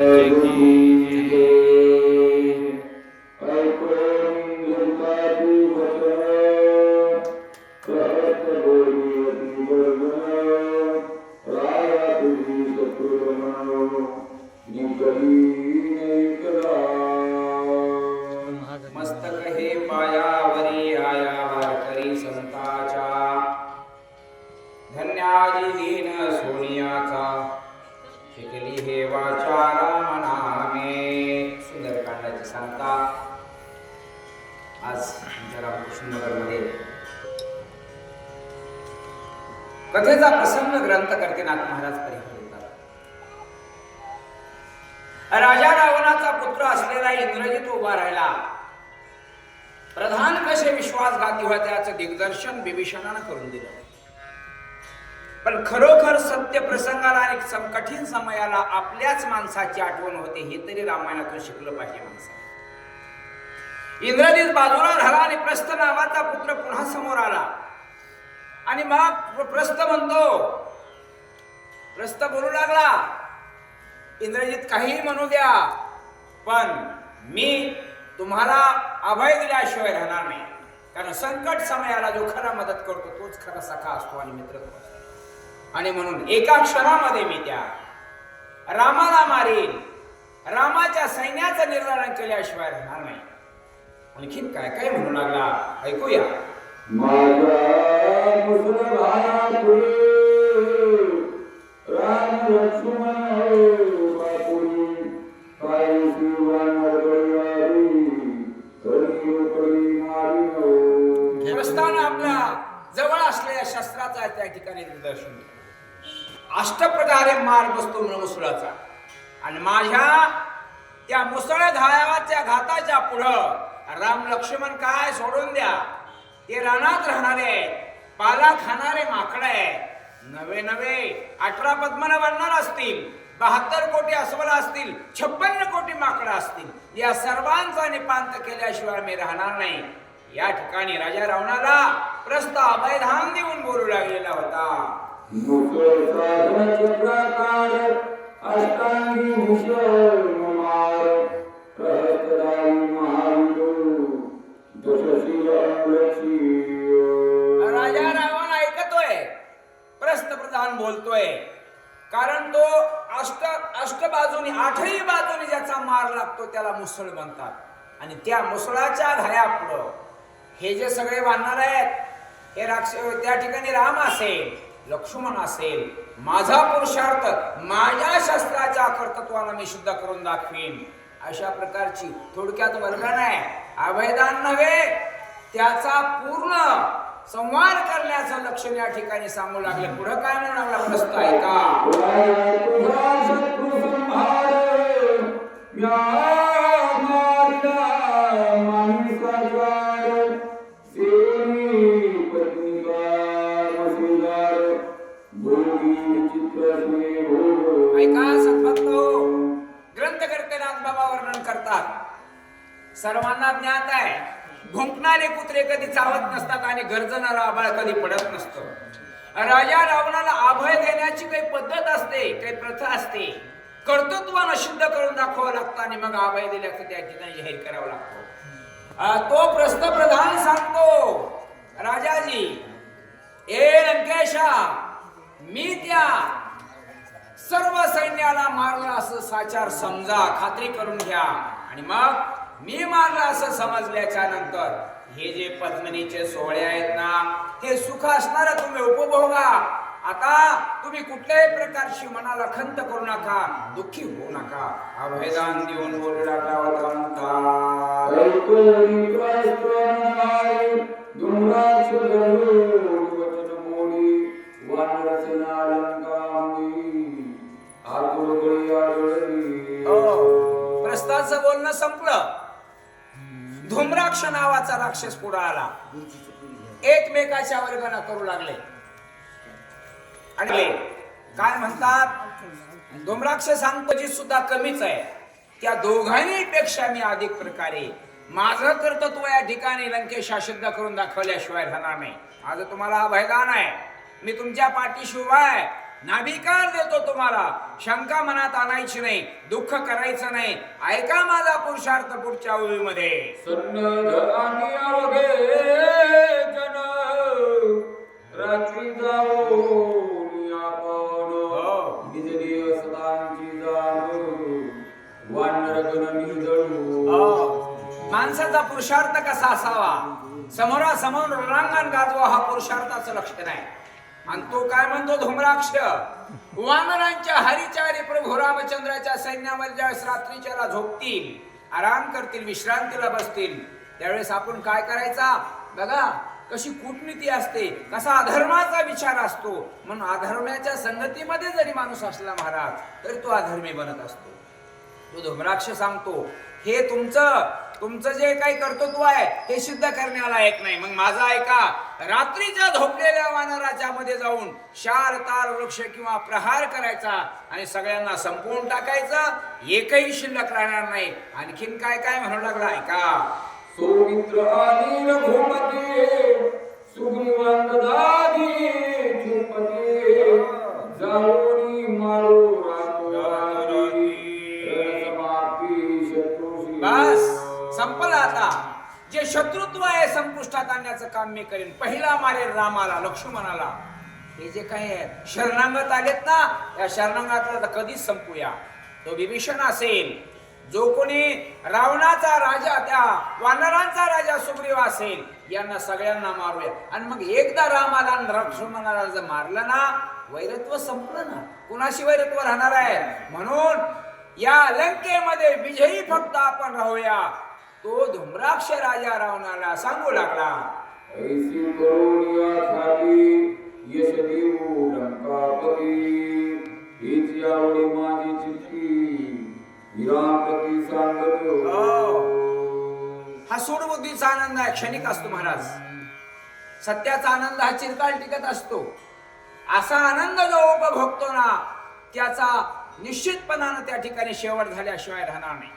Take it. सांगता आज आमच्या रामकृष्णनगरमध्ये कथेचा प्रसन्न ग्रंथ करते नाथ महाराज परिहर राजा रावणाचा पुत्र असलेला इंद्रजित उभा राहिला. प्रधान कसे विश्वासघाती होते त्याचं दिग्दर्शन बिभीषणानं करून दिलं. पण खरोखर सत्य प्रसंगाला आणि कठीण समयाला आपल्याच माणसाची आठवण होते हे तरी रामायणातून शिकलं पाहिजे माणसाला इंद्रजित बाजूला झाला आणि प्रस्थ नावाचा पुत्र पुन्हा समोर आला. आणि मग प्रस्त प्रस्थ म्हणतो प्रस्थ बोलू लागला इंद्रजित काहीही म्हणू द्या पण मी तुम्हाला अभय दिल्याशिवाय राहणार नाही. कारण संकट समयाला जो खरा मदत करतो तोच खरा सखा असतो आणि मित्र आणि म्हणून एका क्षणामध्ये मी त्या रामाला मारेन रामाच्या सैन्याचं निर्धारण केल्याशिवाय राहणार नाही. आणखीन काय काय म्हणू लागला? ऐकूया. राम लक्ष्मण आपल्या जवळ असलेल्या शस्त्राचा त्या ठिकाणी निदर्शन अष्टप्रकारे मार बसतो मुसळाचा आणि माझ्या त्या मुसळ धायाच्या घाताच्या पुढं राम लक्ष्मण काय सोडून द्या? ते रानात राहणारे आहेत, पाला खाणारे माकड आहेत. नवे नवे अठरा पद्मन बनणार असतील बहात्तर कोटी अस्वल असतील छप्पन्न कोटी माकडं असतील. या सर्वांचा निपांत केल्याशिवाय मी राहणार नाही. या ठिकाणी राजा रावणाला प्रस्ताव अभयधान देऊन बोलू लागलेला होता. प्रस्थप्रधान बोलतोय. कारण तो अष्ट अष्ट बाजूनी आठही बाजूनी ज्याचा मार लागतो त्याला मुसळ म्हणतात. आणि त्या मुसळाच्या घायापुढं हे जे सगळे बांधणार आहेत हे राक्ष त्या ठिकाणी राम असेल लक्ष्मण असेल माझा पुरुषार्थ माझ्या शस्त्राच्या कर्तत्वाला मी शुद्ध करून दाखवीन. अशा प्रकारची थोडक्यात वर्णन आहे. अभयदान नव्हे त्याचा पूर्ण संवाद करण्याचं लक्षण या ठिकाणी सांगू लागले. पुढं काय म्हणू लागला? प्रश्न ऐका तुझा शत्रू बाबा वर्णन करतात. सर्वांना ज्ञात आहे. भुंकणारे कुत्रे कधी चावत नसतात आणि गरजणारा आबाळ कधी पडत नसतं. राजा रावणाला अभय देण्याची काही पद्धत असते काही प्रथा असते. कर्तृत्वानं शुद्ध करून दाखवावं लागतं आणि मग अभय दिल्याचं त्या ठिकाणी जाहीर करावं लागतो. तो प्रश्न प्रधान सांगतो राजाजी ए लंकेशा मी त्या सर्व सैन्याला मारलं असं साचार समजा खात्री करून घ्या. आणि मग मी मारलं असं समजल्याच्या नंतर हे जे पद्मिनीचे सोहळे आहेत ना हे सुख असणार तुम्ही उपभोगा. आता तुम्ही कुठल्याही प्रकारची मनाला खंत करू नका दुःखी होऊ नका. अभयदान देऊन बोलू लागला होता हो. प्रस्ताचं बोलणं संपलं. धूम्राक्ष नावाचा राक्षस पुढे आला. एकमेकाच्या वर्गना करू लागले. आणि काय म्हणतात? धूम्राक्ष सांगतो जी सुद्धा कमीच आहे. त्या दोघांनी पेक्षा मी अधिक प्रकारे माझं कर्तृत्व या ठिकाणी लंकेशा सिद्ध करून दाखवल्याशिवाय राहणार नाही. माझं तुम्हाला अभयदान आहे. मी तुमच्या पाठीशी उभा आहे. नाभिकार देतो तुम्हाला. शंका मनात आणायची नाही दुःख करायचं नाही. ऐका माझा पुरुषार्थ पुढच्या ओळीमध्ये. रात्री हो. हो. माणसाचा पुरुषार्थ कसा असावा? समोरासमोर रणांगण गाजवा हा पुरुषार्थाचं लक्षण आहे. आणि तो काय म्हणतो? धूम्राक्ष. वानरांच्या हरिचारी प्रभू रामचंद्राच्या सैन्यामध्ये ज्यावेळेस रात्रीच्याला झोपतील आराम करतील विश्रांतीला बसतील त्यावेळेस आपण काय करायचा? बघा कशी कूटनीती असते कसा अधर्माचा विचार असतो. म्हणून अधर्माच्या संगतीमध्ये जरी माणूस असला महाराज तरी तो अधर्मी बनत असतो. तो धुम्राक्ष सांगतो. हे तुमचं तुमचं जे काही कर्तृत्व आहे ते सिद्ध करण्याला एक नाही. मग माझा ऐका रात्रीच्या झोपलेल्या वानराच्या मध्ये जाऊन शाल तार वृक्ष किंवा प्रहार करायचा आणि सगळ्यांना संपवून टाकायचं एकही शिल्लक राहणार नाही. आणखीन काय काय म्हणू लागला? ऐका. सौमित्र आणि रघुमती सुग्रीवांगदादी चुपती जाऊनी मारो संपला आता. जे शत्रुत्व आहे संपुष्टात आणण्याचं काम मी करेन. पहिला मारेल रामाला लक्ष्मणाला. हे जे काही शरणांगत आलेत ना या शरणांगातला तर कधीच संपूया. तो विभीषण असेल. जो कोणी रावणाचा राजा त्या वानरांचा राजा सुग्रीव असेल यांना सगळ्यांना मारूया. आणि मग एकदा रामाला लक्ष्मणाला जर मारलं ना वैरत्व संपलं ना. कुणाशी वैरत्व राहणार आहे? म्हणून या लंकेमध्ये विजयी फक्त आपण राहूया. तो धुम्राक्ष राजा रावणाला सांगू लागला. ऐसी करुणिया छाती यश देऊ लंकापती. हीच यावडी माझी चिठ्ठी विराप्रती सांगतो. हा. सूडबुद्धीचा आनंद आहे क्षणिक असतो महाराज. सत्याचा आनंद हा चिरकाल टिकत असतो. असा आनंद जो उपभोगतो ना त्याचा निश्चितपणानं त्या ठिकाणी शेवट झाल्याशिवाय राहणार नाही.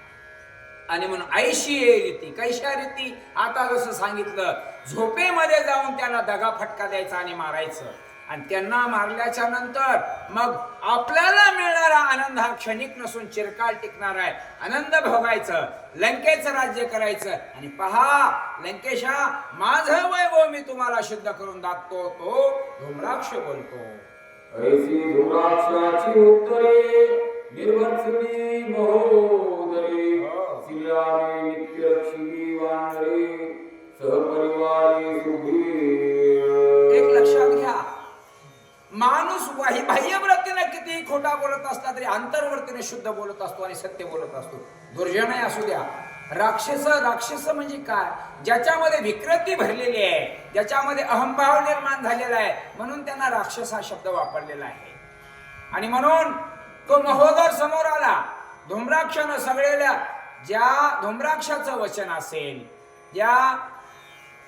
आणि म्हणून ऐशी रीती कैशा रीती आता जसं सांगितलं झोपेमध्ये जाऊन त्याला दगा फटका द्यायचा आणि मारायचं. आणि त्यांना मारल्याच्या नंतर मग आपल्याला मिळणारा आनंद हा क्षणिक नसून चिरकाल टिकणार आहे. आनंद भोगायचं लंकेचं राज्य करायचं. आणि पहा लंकेशा माझं वैभव मी तुम्हाला सिद्ध करून दाखतो तो धुम्राक्ष बोलतो. ऐसी धुराक्षाची उत्तरे निर्वत्सनी महोदरे एक लक्षात घ्या. माणूस वाही बाह्यवृत्तीने किती खोटा बोलत असला तरी अंतर्वृत्तीने शुद्ध बोलत असतो आणि सत्य बोलत असतो. दुर्जनही असू द्या. राक्षस राक्षस म्हणजे काय? ज्याच्यामध्ये विकृती भरलेली आहे. ज्याच्यामध्ये अहंभाव निर्माण झालेला आहे. म्हणून त्यांना राक्षस हा शब्द वापरलेला आहे. आणि म्हणून तो महोदर समोर आला. धुम्राक्षानं सगळेल्या ज्या धुम्राक्षाचं वचन असेल ज्या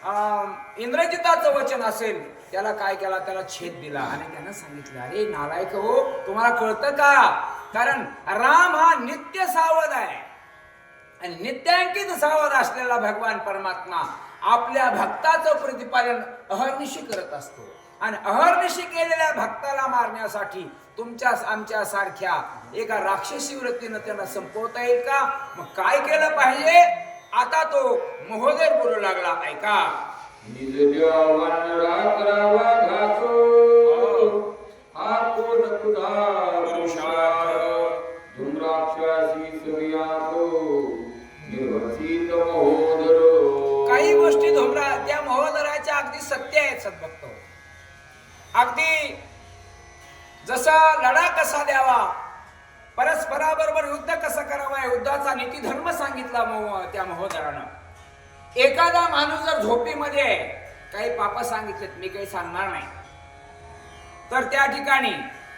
अं, इंद्रजिताचं वचन असेल त्याला काय केला? त्याला छेद दिला आणि त्यानं सांगितलं अरे नालायक हो तुम्हाला कळतं का? कारण राम हा नित्य सावध आहे. आणि नित्यांकित सावध असलेला भगवान परमात्मा आपल्या भक्ताचं प्रतिपालन अहर्निशी करत असतो. आणि अहर्निशी केलेल्या भक्ताला मारण्यासाठी तुमच्या आमच्या सारख्या एका राक्षसी वृत्तीनं त्यांना संपवता येईल का? मग काय केलं पाहिजे? आता तो महोदय बोलू लागला ऐका. कसा द्यावा. परस्पराबरोबर युद्ध कसं करावं? युद्धाचा नीती धर्म सांगितला मो- त्या महोदरानं एखादा माणूस जर झोपेमध्ये काही पाप सांगितलेत मी काही सांगणार नाही. तर त्या ठिकाणी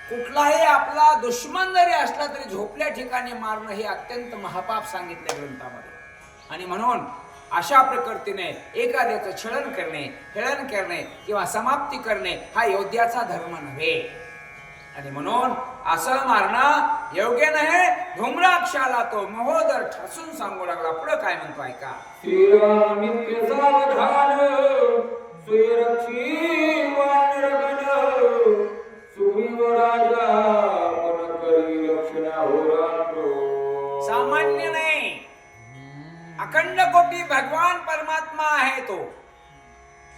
कुठलाही आपला दुश्मन जरी असला तरी झोपल्या ठिकाणी मारणं हे अत्यंत महापाप सांगितले ग्रंथामध्ये. आणि म्हणून अशा प्रकृतीने एखाद्याचं छळन करणे हेळन करणे किंवा समाप्ती करणे हा योद्ध्याचा धर्म नव्हे. आणि म्हणून असं मारणं योग्य नाही. धुम्राक्षाला तो महोदर ठासून सांगू लागला. पुढं काय म्हणतो ऐका. सावधान सुरक्षी वानरगण राजा करी सामान्य नाही. अखंड कोटी भगवान परमात्मा आहे तो.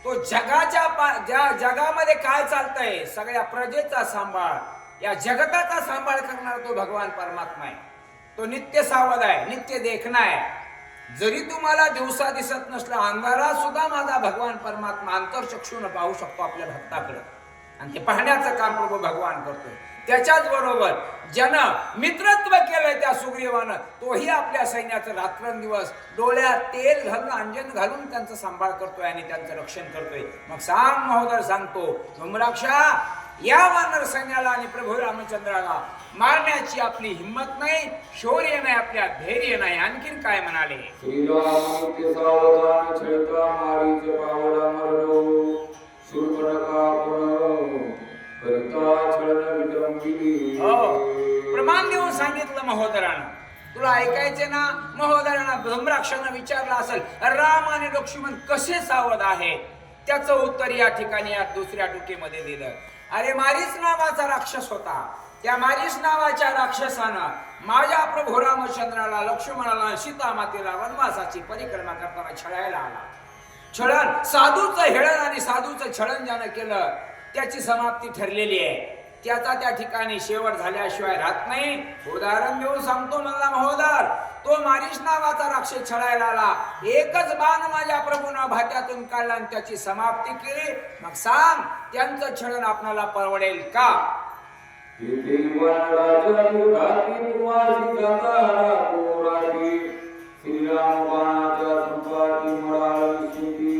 तो जगाच्या ज्या जगामध्ये काय चालतंय सगळ्या प्रजेचा सांभाळ या जगताचा सांभाळ करणारा तो भगवान परमात्मा आहे. तो नित्य सावध आहे नित्य देखणा आहे. जरी तुम्हाला दिवसा दिसत नसला अंधारा सुद्धा माझा भगवान परमात्मा अंतरचक्षून पाहू शकतो आपल्या भक्ताकडे. आणि ते पाहण्याचं काम प्रभू भगवान करतोय. त्याच्याच बरोबर ज्यानं मित्रत्व केलं सुग्रीवानं तोही आपल्या सैन्याचं रात्रंदिवस डोळ्यात तेल घालून अंजन घालून त्यांचा सांभाळ करतोय आणि त्यांचं रक्षण करतोय. मग सांग महोदर सांगतो. धुमराक्षा या वानर सैन्याला आणि प्रभू रामचंद्राला मारण्याची आपली हिंमत नाही शौर्य नाही आपल्या धैर्य नाही. आणखीन काय म्हणाले? हो प्रमाण देऊन सांगितलं महोदरानं. तुला ऐकायचे ना? महोदयांना ब्रह्मराक्षानं विचारलं असेल राम आणि लक्ष्मण कसे सावध आहे? त्याचं उत्तर या ठिकाणी या दुसऱ्या टुकेमध्ये दिलं. अरे मारीच नावाचा राक्षस होता. त्या मारीच नावाच्या राक्षसानं माझ्या प्रभू रामचंद्राला लक्ष्मणाला सीता मातेला वनवासाची परिक्रमा करताना छळायला आला. छळण साधूचं हेळण आणि साधूचं छळण ज्यानं केलं त्याची समाप्ती ठरलेली आहे. त्याचा त्या ठिकाणी शेवट झाल्याशिवाय राहत नाही. उदाहरण देऊन सांगतो मला महोदर. तो मारिश नावाचा राक्षस छळायला आला. एकच बाण माझ्या प्रभूनं भात्यातून काढला आणि त्याची समाप्ती केली. मग सांग त्यांचं छळण आपणाला परवडेल का?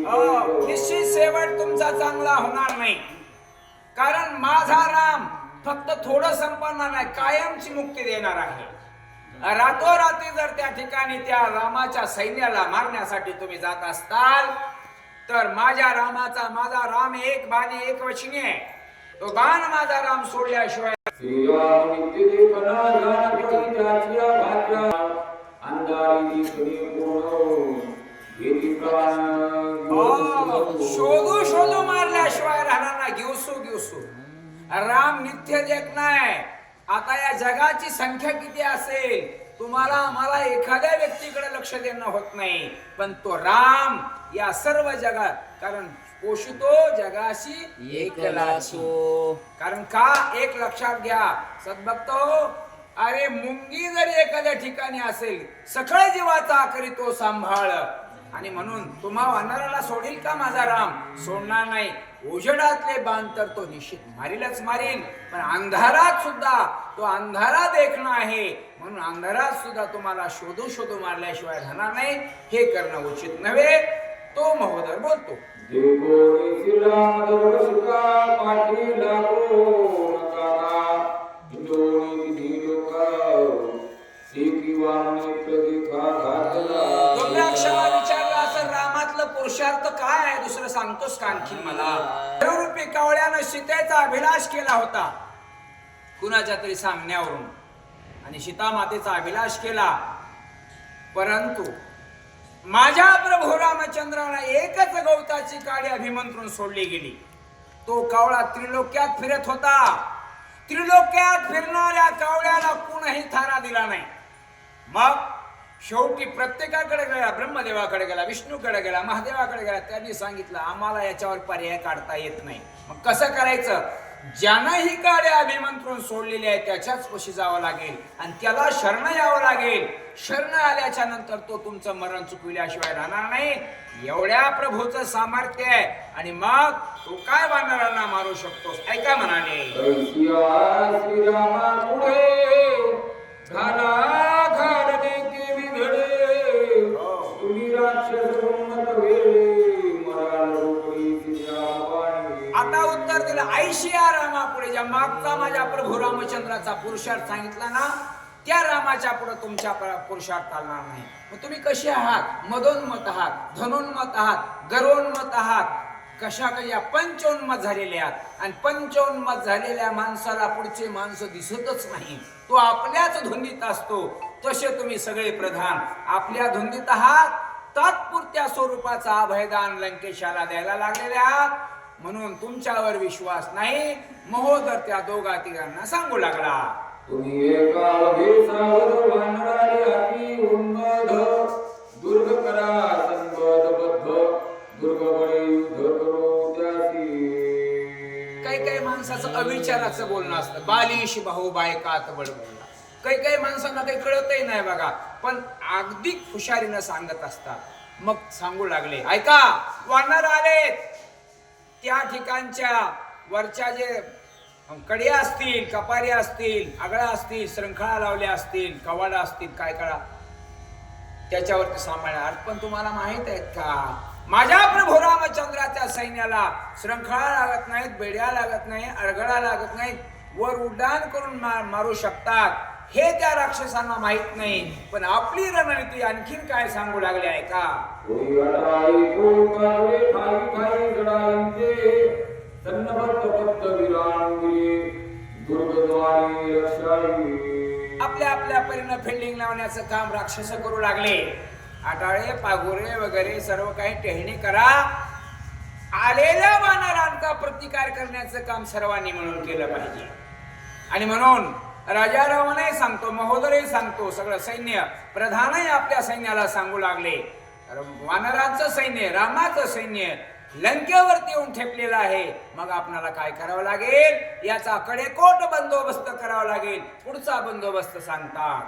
हो, निश्चित शेवट तुमचा चांगला होणार नाही. कारण माझा राम फक्त थोडं संपणार नाही कायमची मुक्ती देणार आहे. रातोरात्री जर त्या ठिकाणी त्या रामाच्या सैन्याला मारण्यासाठी तुम्ही जात असताल तर माझ्या रामाचा माझा राम एक बाणी एक वचनी आहे. तो बाण माझा राम सोडल्याशिवाय हो, शोधू शोधू मारल्याशिवाय राहणार नाही. घेऊसू घेऊसू. राम नित्य देख नाही आता या जगाची संख्या किती असेल? तुम्हाला आम्हाला एखाद्या व्यक्तीकडे लक्ष देणं होत नाही. पण तो राम या सर्व जगात कारण पोषितो जगाशी एकलाचो. कारण का? एक लक्षात घ्या. सद्भक्त अरे मुंगी जरी एखाद्या ठिकाणी असेल सगळ्या जीवाचा आखरी तो सांभाळ. आणि म्हणून तुम्हा वानराला सोडील का माझा राम? सोडणार नाही. उजडातले बाण तर तो निश्चित मारीलच मारीन. पण अंधारात सुद्धा तो अंधारा देखणं आहे. म्हणून अंधारात सुद्धा तुम्हाला शोधू शोधू मारल्याशिवाय राहणार नाही. हे करणं उचित नव्हे. तो महोदर बोलतो. काय आहे दुसरं सांगतोस का आणखी मला? रूपी कवळ्यानं सीतेचा अभिलाष केला होता. कुणाच्या तरी सांगण्यावरून. आणि सीता मातेचा अभिलाष केला. परंतु माझ्या प्रभू रामचंद्राला एकच गवताची काडी अभिमंत्रून सोडली गेली. तो कावळा त्रिलोक्यात फिरत होता. त्रिलोक्यात फिरणाऱ्या कावळ्याला कुणही थारा दिला नाही. मग शेवटी प्रत्येकाकडे गेला ब्रह्मदेवाकडे गेला विष्णूकडे गेला महादेवाकडे गेला त्यांनी सांगितलं आम्हाला याच्यावर पर्याय काढता येत नाही. मग कसं करायचं? ज्यानं ही गाड्या अभिमंत्रून सोडलेली आहे त्याच्याच पशी जावं लागेल आणि त्याला शरण यावं लागेल. शरण आल्याच्यानंतर तो तुमचं मरण चुकविल्याशिवाय राहणार नाही. एवढ्या प्रभूचं सामर्थ्य आहे. आणि मग तो काय वानरांना मारू शकतोस? ऐका म्हणाले त्याच्या मागचा माझ्या प्रभू रामचंद्राचा पुरुषार्थ सांगितला ना त्या रामाच्या पुढे तुमच्या पुरुषार्थ चालणार नाही. मग तुम्ही कसे आहात? मदोन्मत आहात धनोन्मत आहात गरोन्मत आहात? कशा कशा पंचोन्मत झालेले आहात. आणि पंचोन्मत झालेल्या माणसाला पुढचे माणसं दिसतच नाही. तो आपल्याच धुंदीत असतो. तसे तुम्ही सगळे प्रधान. आपल्या धुंदीत आहात. तात्पुरत्या स्वरूपाचा अभयदान लंकेशाला द्यायला लागलेले आहात. म्हणून तुमच्यावर विश्वास नाही. महोदर त्या दोघा तिघांना सांगू लागला. तुम्ही एका घे सावध वानराले हाती उन्मध दुर्ग करा संबद्धबद्ध दुर्ग बळे युद्ध करू त्यासी. काही काही माणसाचं अविचाराचं बोलणं असतं. बालिश भाऊ बायकात बडबडला काही काही माणसांना काही कळतही नाही बघा. पण अगदी हुशारीनं सांगत असतात. मग सांगू लागले ऐका वानर आले त्या ठिकाणच्या वरच्या जे कड्या असतील कपाऱ्या असतील आगळा असतील श्रंखळा लावल्या असतील कवाडा असतील काय कळा त्याच्यावरती सांभाळणार पण तुम्हाला माहीत आहेत का? माझ्या प्रभू रामचंद्राच्या सैन्याला श्रंखळा लागत नाहीत बेड्या लागत नाही अडगळा लागत नाहीत वर उड्डाण करून मारू शकतात. हे त्या राक्षसांना माहीत नाही. पण आपली रणनीती आणखीन काय सांगू लागले आहे का? आपल्या आपल्या परीनं फिल्डिंग लावण्याचं काम राक्षस करू लागले. आटाळे पागोरे वगैरे सर्व काही टेहणी करा. आलेल्या वानरांचा प्रतिकार करण्याचं काम सर्वांनी म्हणून केलं पाहिजे. आणि म्हणून राजा रावणही सांगतो महोदरही सांगतो सगळं सैन्य प्रधानही आपल्या सैन्याला सांगू लागले. वानरांचं सैन्य रामाचं सैन्य लंकेवरती येऊन ठेपलेलं आहे. मग आपणाला काय करावं लागेल? याचा कडेकोट बंदोबस्त करावा लागेल. पुढचा बंदोबस्त सांगतात.